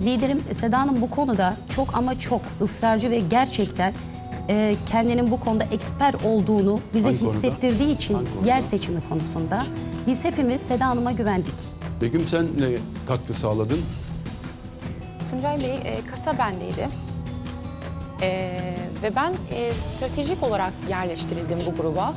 liderim Seda Hanım bu konuda çok ama çok ısrarcı ve gerçekten e, kendinin bu konuda eksper olduğunu bize Hangi konuda? hissettirdiği için Hangi konuda? yer seçimi konusunda biz hepimiz Seda Hanım'a güvendik. Begüm sen ne katkı sağladın? Tuncay Bey e, kasa bendeydi. E, ve ben e, stratejik olarak yerleştirildim bu gruba.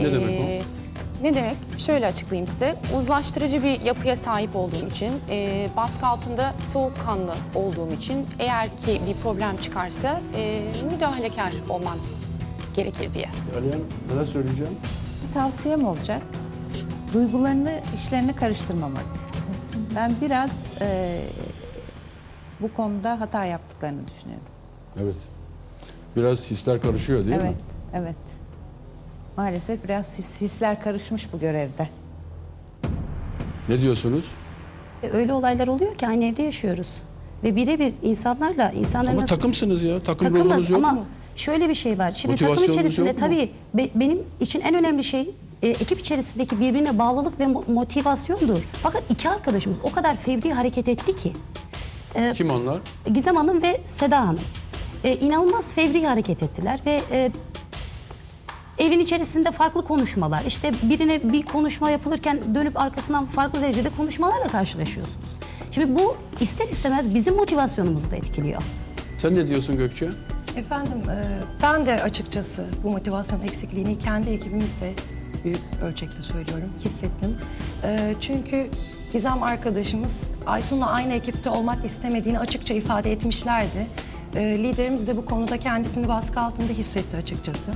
E, Ne demek o? Ne demek? Şöyle açıklayayım size. Uzlaştırıcı bir yapıya sahip olduğum için, e, baskı altında soğukkanlı olduğum için eğer ki bir problem çıkarsa e, müdahalekar olmam gerekir diye. Alihan neler söyleyeceğim? Bir tavsiyem olacak. Duygularını işlerine karıştırmamak. Ben biraz e, bu konuda hata yaptıklarını düşünüyorum. Evet. Biraz hisler karışıyor değil evet, mi? evet. Maalesef biraz his- hisler karışmış bu görevde. Ne diyorsunuz? E, öyle olaylar oluyor ki aynı evde yaşıyoruz. Ve birebir insanlarla, insanların Ama nasıl... takımsınız ya. Takım Takımız yok ama mu? şöyle bir şey var. Şimdi takım içerisinde tabii be- benim için en önemli şey e, ekip içerisindeki birbirine bağlılık ve mo- motivasyondur. Fakat iki arkadaşımız o kadar fevri hareket etti ki Kim onlar? Gizem Hanım ve Seda Hanım e, inanılmaz fevri hareket ettiler ve e, evin içerisinde farklı konuşmalar işte birine bir konuşma yapılırken dönüp arkasından farklı derecede konuşmalarla karşılaşıyorsunuz. Şimdi bu ister istemez bizim motivasyonumuzu da etkiliyor. Sen ne diyorsun Gökçe? Efendim, e, ben de açıkçası bu motivasyon eksikliğini kendi ekibimizde büyük ölçekte söylüyorum, hissettim. E, Çünkü Gizem arkadaşımız Aysun'la aynı ekipte olmak istemediğini açıkça ifade etmişlerdi. E, Liderimiz de bu konuda kendisini baskı altında hissetti açıkçası.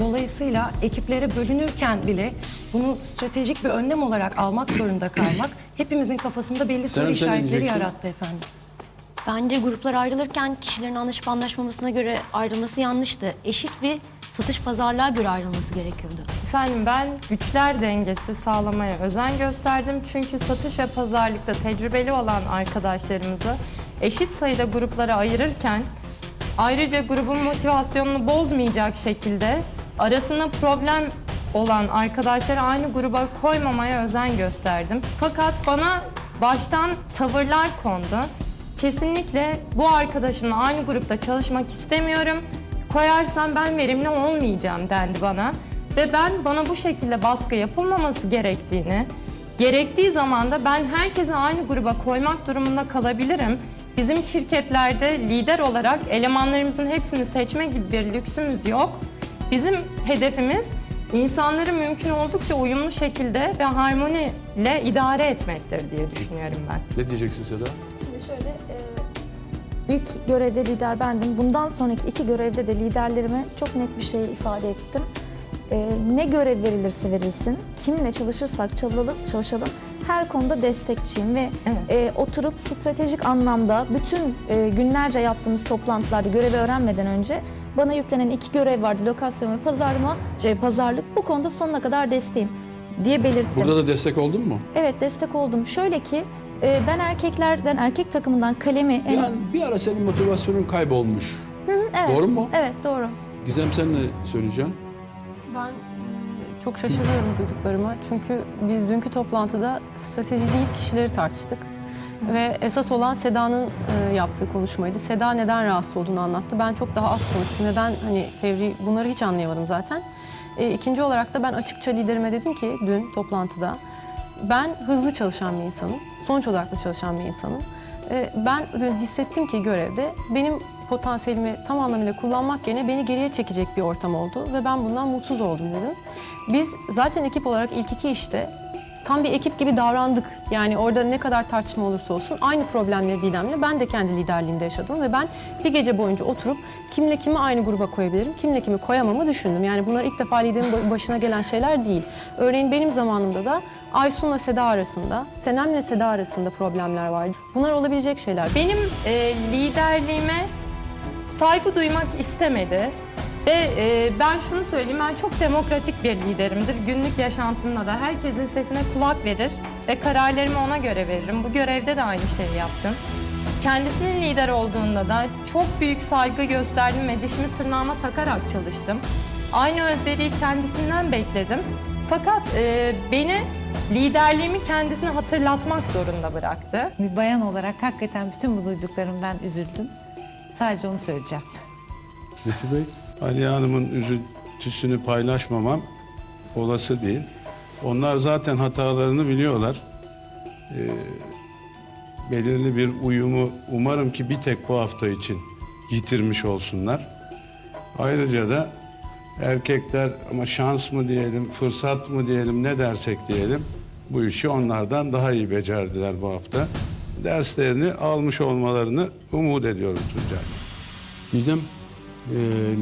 Dolayısıyla ekiplere bölünürken bile bunu stratejik bir önlem olarak almak zorunda kalmak hepimizin kafasında belli soru sen işaretleri diyeceksin? yarattı efendim. Bence gruplar ayrılırken kişilerin anlaşıp anlaşmamasına göre ayrılması yanlıştı. Eşit bir satış pazarlığa göre ayrılması gerekiyordu. Efendim ben güçler dengesi sağlamaya özen gösterdim. Çünkü satış ve pazarlıkta tecrübeli olan arkadaşlarımızı eşit sayıda gruplara ayırırken ayrıca grubun motivasyonunu bozmayacak şekilde arasında problem olan arkadaşları aynı gruba koymamaya özen gösterdim. Fakat bana baştan tavırlar kondu. Kesinlikle bu arkadaşımla aynı grupta çalışmak istemiyorum. Koyarsam ben verimli olmayacağım dendi bana. Ve ben bana bu şekilde baskı yapılmaması gerektiğini, gerektiği zaman da ben herkesi aynı gruba koymak durumunda kalabilirim. Bizim şirketlerde lider olarak elemanlarımızın hepsini seçme gibi bir lüksümüz yok. Bizim hedefimiz insanları mümkün oldukça uyumlu şekilde ve harmoniyle idare etmektir diye düşünüyorum ben. Ne diyeceksin Seda? Şimdi şöyle e, ilk görevde lider bendim. Bundan sonraki iki görevde de liderlerime çok net bir şey ifade ettim. E, ne görev verilirse verilsin, kiminle çalışırsak çalalım, çalışalım her konuda destekçiyim ve e, oturup stratejik anlamda bütün e, günlerce yaptığımız toplantılarda görevi öğrenmeden önce bana yüklenen iki görev vardı. Lokasyon ve pazarlama, şey, pazarlık. Bu konuda sonuna kadar desteğim diye belirttim. Burada da destek oldun mu? Evet destek oldum. Şöyle ki e, ben erkeklerden, erkek takımından kalemi... en- Yani bir ara senin motivasyonun kaybolmuş. evet, Doğru mu? Evet doğru. Gizem sen ne söyleyeceksin? Ben çok şaşırıyorum duyduklarıma. Çünkü biz dünkü toplantıda strateji değil kişileri tartıştık. Ve esas olan Seda'nın e, yaptığı konuşmaydı. Seda neden rahatsız olduğunu anlattı. Ben çok daha az konuştum. Neden hani Fevri bunları hiç anlayamadım zaten. E, ikinci olarak da ben açıkça liderime dedim ki dün toplantıda ben hızlı çalışan bir insanım. Sonuç odaklı çalışan bir insanım. E, ben dün hissettim ki görevde benim potansiyelimi tam anlamıyla kullanmak yerine beni geriye çekecek bir ortam oldu ve ben bundan mutsuz oldum dedim. Biz zaten ekip olarak ilk iki işte tam bir ekip gibi davrandık. Yani orada ne kadar tartışma olursa olsun aynı problemleri Didem'le ben de kendi liderliğimde yaşadım ve ben bir gece boyunca oturup kimle kimi aynı gruba koyabilirim, kimle kimi koyamamı düşündüm. Yani bunlar ilk defa liderin ba- başına gelen şeyler değil. Örneğin benim zamanımda da Aysun'la Seda arasında, Senem'le Seda arasında problemler vardı. Bunlar olabilecek şeyler. Benim e, liderliğime saygı duymak istemedi. Ve e, ben şunu söyleyeyim, ben çok demokratik bir liderimdir. Günlük yaşantımda da herkesin sesine kulak verir ve kararlarımı ona göre veririm. Bu görevde de aynı şeyi yaptım. Kendisinin lider olduğunda da çok büyük saygı gösterdim ve dişimi tırnağıma takarak çalıştım. Aynı özveriyi kendisinden bekledim. Fakat e, beni liderliğimi kendisine hatırlatmak zorunda bıraktı. Bir bayan olarak hakikaten bütün bu duyduklarımdan üzüldüm. Sadece onu söyleyeceğim. Lütfü Bey. Aliye Hanım'ın üzüntüsünü paylaşmamam olası değil. Onlar zaten hatalarını biliyorlar. Ee, belirli bir uyumu umarım ki bir tek bu hafta için yitirmiş olsunlar. Ayrıca da erkekler ama şans mı diyelim, fırsat mı diyelim, ne dersek diyelim bu işi onlardan daha iyi becerdiler bu hafta. Derslerini almış olmalarını umut ediyorum Tuncay. Didem, e,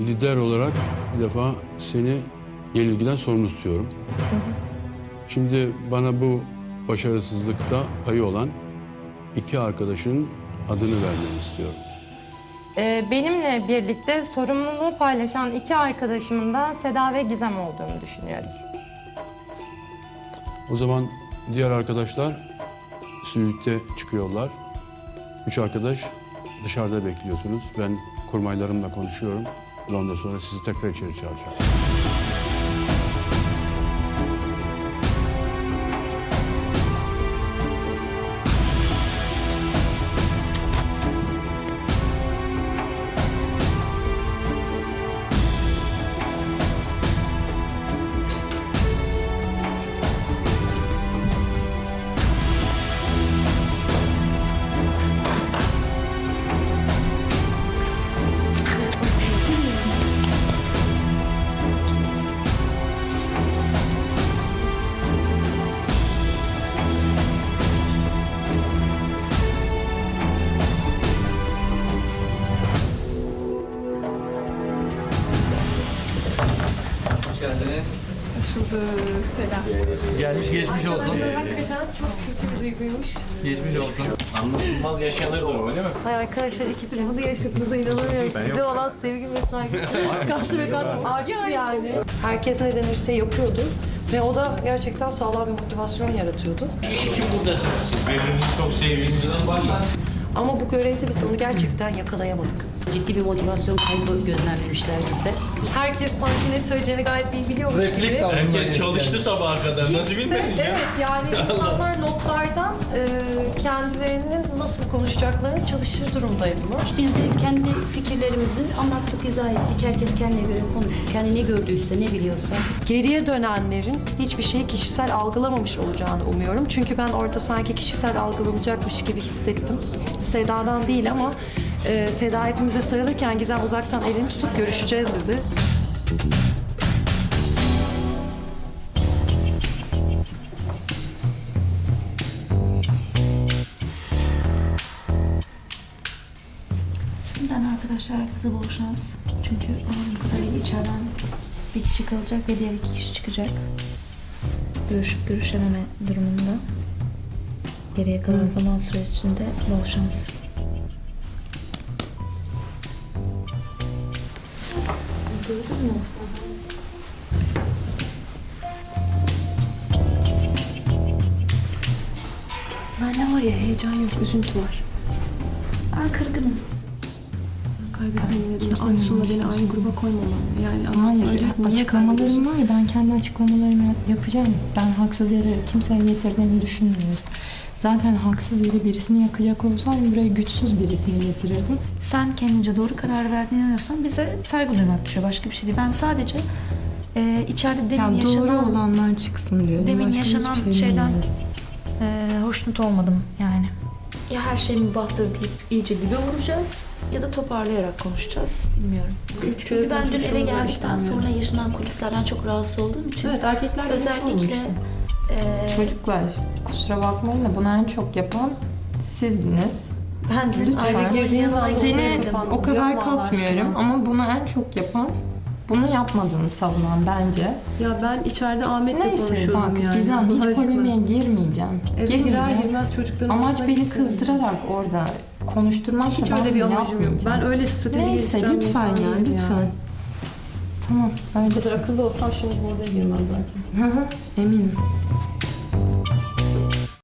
lider olarak bir defa seni yenilgiden sorumlu tutuyorum. Şimdi bana bu başarısızlıkta payı olan iki arkadaşın adını vermeni istiyorum. Ee, benimle birlikte sorumluluğu paylaşan iki arkadaşımın da Seda ve Gizem olduğunu düşünüyorum. O zaman diğer arkadaşlar suite çıkıyorlar. Üç arkadaş dışarıda bekliyorsunuz. Ben kurmaylarımla konuşuyorum. Ondan sonra sizi tekrar içeri çağıracağım. Gelmiş geçmiş olsun. Hakikaten çok kötü bir duyguymuş. Geçmiş olsun. Anlaşılmaz yaşanır durum öyle mi? Ay arkadaşlar iki tür bunu yaşadığınıza inanamıyorum. Size olan sevgi ve saygı katı ve katı arttı yani. Herkes ne denirse yapıyordu ve o da gerçekten sağlam bir motivasyon yaratıyordu. İş için buradasınız siz. Birbirinizi çok sevdiğiniz için değil. Ama bu görevde biz onu gerçekten yakalayamadık. Ciddi bir motivasyon kaybı gözlemlemişler bizde. Herkes sanki ne söyleyeceğini gayet iyi biliyormuş gibi. Herkes çalıştı sabaha kadar. Nasıl bilmesin ya? Evet yani insanlar notlardan e, kendilerinin nasıl konuşacaklarını çalışır durumdaydılar. Biz de kendi fikirlerimizi anlattık, izah ettik. Herkes kendine göre konuştu. Kendi ne gördüyse, ne biliyorsa. Geriye dönenlerin hiçbir şeyi kişisel algılamamış olacağını umuyorum. Çünkü ben orada sanki kişisel algılanacakmış gibi hissettim. Seda'dan değil ama e, Seda hepimize sarılırken Gizem uzaktan elini tutup görüşeceğiz dedi. Şimdiden arkadaşlar herkese bol şans. Çünkü anladığım kadarıyla içeriden bir kişi kalacak ve diğer iki kişi çıkacak. Görüşüp görüşememe durumunda. Geriye kalan zaman sürecinde bol şans. Duydun mu? Bende var ya heyecan yok, üzüntü var. Ben kırgınım. Kaybetmeyi dedim. Aysun'la beni aynı gruba koymamam. Yani Hayır, açıklamalarım var. Ben kendi açıklamalarımı yap- yapacağım. Ben haksız yere kimseye getirdiğimi düşünmüyorum. Zaten haksız yere birisini yakacak olsam buraya güçsüz birisini getirirdim. Sen kendince doğru karar verdiğine inanıyorsan bize saygı duymak düşüyor. Başka bir şey değil. Ben sadece e, içeride demin Ya doğru yaşanan, olanlar çıksın diyorum. demin Başka yaşanan şey şeyden e, hoşnut olmadım yani. Ya her şey mübahtır deyip iyice dibe vuracağız ya da toparlayarak konuşacağız. Bilmiyorum. Çünkü ben dün eve geldikten sonra yaşanan kulislerden çok rahatsız olduğum için Evet erkekler özellikle e, Çocuklar kusura bakmayın da bunu en çok yapan sizdiniz. ben Lütfen. Seni o kadar katmıyorum ama bunu en çok yapan bunu yapmadığını savunan bence. Ya ben içeride Ahmet'le Neyse konuşuyordum bak yani. Gizem hiç aşkına. polemiğe girmeyeceğim. Eve girer Girmeyeceğim. girmez çocukların Amaç arasına beni kızdırarak orada konuşturmaksa Hiç ben öyle bir amacım yok. Ben öyle strateji Neyse geliştiren lütfen insan ya değilim lütfen. Tamam Bu öyle. kadar akıllı olsam şimdi bu odaya girmem zaten. Hı hı eminim.